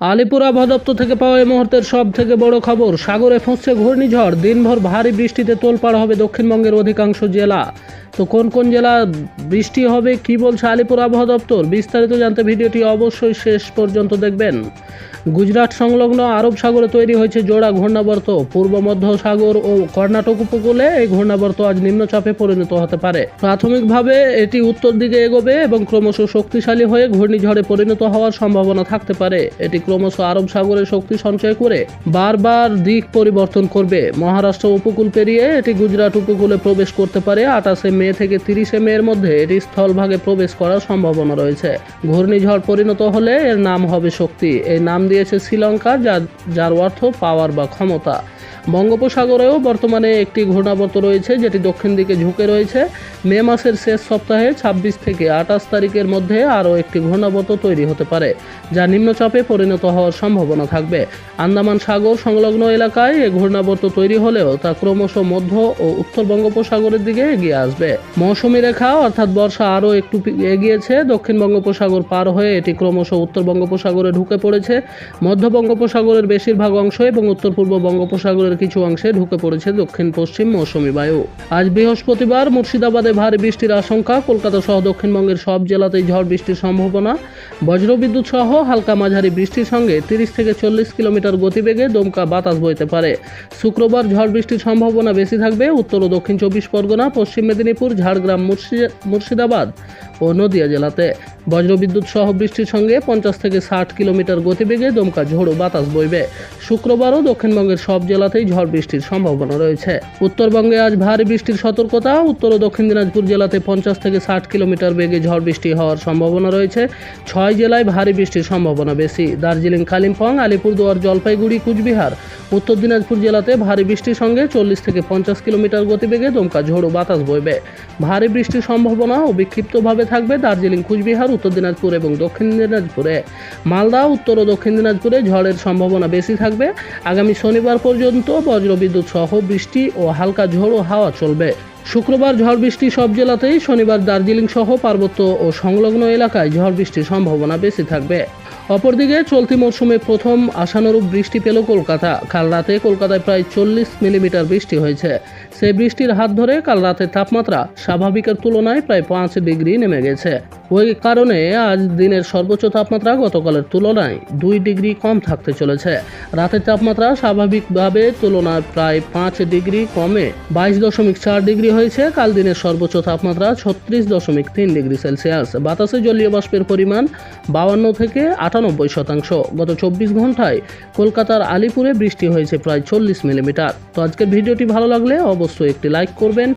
আলিপুর আবহাওয়া থেকে পাওয়া এই মুহূর্তের সব থেকে বড় খবর, সাগরে ফুঁসছে ঘূর্ণিঝড়, দিনভর ভারী বৃষ্টিতে তোলপাড় হবে দক্ষিণবঙ্গের অধিকাংশ জেলা। তো কোন কোন জেলা বৃষ্টি হবে, কি বলছে আলিপুর আবহাওয়া দপ্তর? বিস্তারিত জানতে ভিডিওটি অবশ্যই শেষ পর্যন্ত দেখবেন। গুজরাট সংলগ্ন আরব সাগরে তৈরি হয়েছে জোড়া ঘূর্ণাবর্ত। পূর্ব মধ্য সাগর ও কর্ণাটক উপকূলে এই ঘূর্ণাবর্ত আজ নিম্নচাপে পরিণত হতে পারে। প্রাথমিকভাবে এটি উত্তর দিকে এগোবে এবং ক্রমশ শক্তিশালী হয়ে ঘূর্ণিঝড়ে পরিণত হওয়ার সম্ভাবনা থাকতে পারে। এটি ক্রমশ আরব সাগরে শক্তি সঞ্চয় করে বারবার দিক পরিবর্তন করবে। মহারাষ্ট্র উপকূল পেরিয়ে এটি গুজরাট উপকূলে প্রবেশ করতে পারে। আঠাশে মে থেকে তিরিশে মে এর মধ্যে এটি স্থলভাগে প্রবেশ করার সম্ভাবনা রয়েছে। ঘূর্ণিঝড় পরিণত হলে এর নাম হবে শক্তি। এই নাম দিয়েছে শ্রীলঙ্কা, যার যার অর্থ পাওয়ার বা ক্ষমতা। বঙ্গোপসাগরেও বর্তমানে একটি ঘূর্ণাবর্ত রয়েছে, যেটি দক্ষিণ দিকে ঝুঁকে রয়েছে। মে মাসের শেষ সপ্তাহে ২৬ থেকে আঠাশ তারিখের মধ্যে আরও একটি ঘূর্ণাবর্ত তৈরি হতে পারে, যা নিম্নচাপে পরিণত হওয়ার সম্ভাবনা থাকবে। আন্দামান সাগর সংলগ্ন এলাকায় এই ঘূর্ণাবর্ত তৈরি হলেও তা ক্রমশ মধ্য ও উত্তর বঙ্গোপসাগরের দিকে এগিয়ে আসবে। মৌসুমী রেখা, অর্থাৎ বর্ষা, আরও একটু এগিয়েছে দক্ষিণ বঙ্গোপসাগর পার হয়ে এটি ক্রমশ উত্তর বঙ্গোপসাগরে ঢুকে পড়েছে। মধ্য বঙ্গোপসাগরের বেশিরভাগ অংশ এবং উত্তর পূর্ব বঙ্গোপসাগরের কিছু অংশে ঢুকে পড়েছে দক্ষিণ পশ্চিম মৌসুমী বায়ু। আজ বৃহস্পতিবার মুর্শিদাবাদে ভারী বৃষ্টির আশঙ্কা। কলকাতা সহ দক্ষিণবঙ্গের সব জেলাতেই ঝড় বৃষ্টির সম্ভাবনা। বজ্রবিদ্যুৎ সহ হালকা মাঝারি বৃষ্টির সঙ্গে তিরিশ থেকে চল্লিশ কিলোমিটার গতিবেগে দমকা বাতাস বইতে পারে। শুক্রবার ঝড় বৃষ্টির সম্ভাবনা বেশি থাকবে। উত্তর ও দক্ষিণ চব্বিশ পরগনা, পশ্চিম মেদিনীপুর, ঝাড়গ্রাম মুর্শি- মুর্শিদাবাদ। ও নদিয়া জেলাতে। বজ্রবিদ্যুৎ সহ বৃষ্টির সঙ্গে পঞ্চাশ থেকে ষাট কিলোমিটার গতিবেগে দমকা ঝোড়ো বাতাস বইবে। শুক্রবারও দক্ষিণবঙ্গের সব জেলাতেই ঝড় বৃষ্টির সম্ভাবনা রয়েছে। উত্তরবঙ্গে আজ ভারী বৃষ্টির সতর্কতা। উত্তর ও দক্ষিণ দিনাজপুর জেলাতে পঞ্চাশ থেকে ষাট কিলোমিটার বেগে ঝড় বৃষ্টি হওয়ার সম্ভাবনা রয়েছে। ছয় জেলায় ভারী বৃষ্টির সম্ভাবনা বেশি। দার্জিলিং, কালিম্পং, আলিপুরদুয়ার, জলপাইগুড়ি, কুচবিহার। উত্তর দিনাজপুর জেলাতে ভারী বৃষ্টির সঙ্গে চল্লিশ থেকে পঞ্চাশ কিলোমিটার গতিবেগে দমকা ঝোড়ো বাতাস বইবে। ভারী বৃষ্টির সম্ভাবনা ও বিক্ষিপ্তভাবে থাকবে দার্জিলিং, কুচবিহার, উত্তর দিনাজপুর এবং দক্ষিণ দিনাজপুরে। মালদা, উত্তর ও দক্ষিণ দিনাজপুরে ঝড়ের সম্ভাবনা বেশি থাকবে। আগামী শনিবার পর্যন্ত বজ্রবিদ্যুৎ সহ বৃষ্টি ও হালকা ঝোড়ো হাওয়া চলবে। শুক্রবার ঝড় বৃষ্টি সব জেলাতেই, শনিবার দার্জিলিং সহ পার্বত্য ও সংলগ্ন এলাকায় ঝড় বৃষ্টির সম্ভাবনা বেশি থাকবে। অপরদিকে চলতি মরশুমে প্রথম আশানুরূপ বৃষ্টি পেল কলকাতা। কাল রাতে কলকাতায় প্রায় চল্লিশ মিলিমিটার বৃষ্টি হয়েছে। সেই বৃষ্টির হাত ধরে কাল রাতের তাপমাত্রা স্বাভাবিকের তুলনায় প্রায় পাঁচ ডিগ্রি নেমে গেছে। ওই কারণে আজ দিনের সর্বোচ্চ তাপমাত্রা গতকালের তুলনায় দুই ডিগ্রি কম থাকতে চলেছে। রাতের তাপমাত্রা স্বাভাবিকভাবে তুলনায় প্রায় পাঁচ ডিগ্রি কমে বাইশ দশমিক চার ডিগ্রি হয়েছে। কাল দিনের সর্বোচ্চ তাপমাত্রা ছত্রিশ দশমিক তিন ডিগ্রি সেলসিয়াস। বাতাসে জলীয় বাষ্পের পরিমাণ বাউান্ন থেকে আটানব্বই শতাংশ। গত চব্বিশ ঘন্টায় কলকাতার আলিপুরে বৃষ্টি হয়েছে প্রায় চল্লিশ মিলিমিটার। তো আজকের ভিডিওটি ভালো লাগলে অবশ্যই একটি লাইক করবেন।